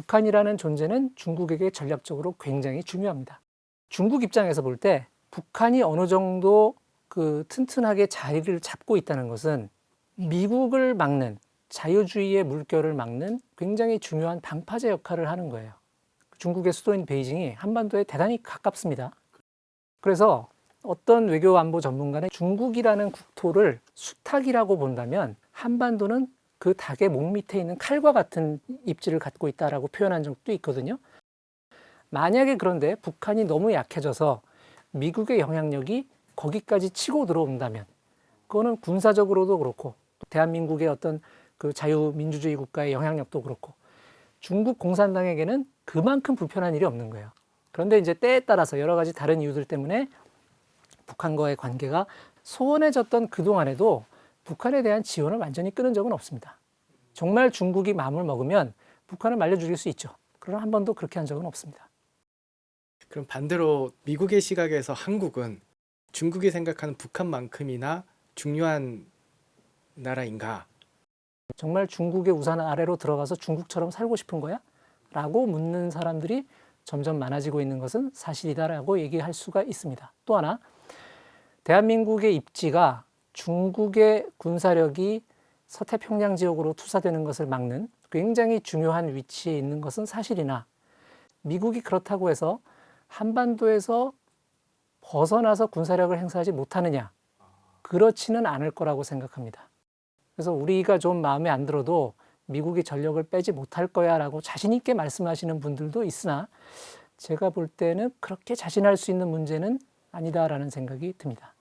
북한이라는 존재는 중국에게 전략적으로 굉장히 중요합니다. 중국 입장에서 볼 때 북한이 어느 정도 그 튼튼하게 자리를 잡고 있다는 것은 미국을 막는 자유주의의 물결을 막는 굉장히 중요한 방파제 역할을 하는 거예요. 중국의 수도인 베이징이 한반도에 대단히 가깝습니다. 그래서 어떤 외교 안보 전문가는 중국이라는 국토를 수탉이라고 본다면 한반도는 그 닭의 목 밑에 있는 칼과 같은 입지를 갖고 있다라고 표현한 적도 있거든요. 만약에 그런데 북한이 너무 약해져서 미국의 영향력이 거기까지 치고 들어온다면 그거는 군사적으로도 그렇고 또 대한민국의 어떤 그 자유민주주의 국가의 영향력도 그렇고 중국 공산당에게는 그만큼 불편한 일이 없는 거예요. 그런데 이제 때에 따라서 여러 가지 다른 이유들 때문에 북한과의 관계가 소원해졌던 그동안에도 북한에 대한 지원을 완전히 끊은 적은 없습니다. 정말 중국이 마음을 먹으면 북한을 말려 죽일 수 있죠. 그러나 한 번도 그렇게 한 적은 없습니다. 그럼 반대로 미국의 시각에서 한국은 중국이 생각하는 북한만큼이나 중요한 나라인가? 정말 중국의 우산 아래로 들어가서 중국처럼 살고 싶은 거야? 라고 묻는 사람들이 점점 많아지고 있는 것은 사실이다라고 얘기할 수가 있습니다. 또 하나, 대한민국의 입지가 중국의 군사력이 서태평양 지역으로 투사되는 것을 막는 굉장히 중요한 위치에 있는 것은 사실이나 미국이 그렇다고 해서 한반도에서 벗어나서 군사력을 행사하지 못하느냐? 그렇지는 않을 거라고 생각합니다. 그래서 우리가 좀 마음에 안 들어도 미국이 전력을 빼지 못할 거야라고 자신 있게 말씀하시는 분들도 있으나 제가 볼 때는 그렇게 자신할 수 있는 문제는 아니다라는 생각이 듭니다.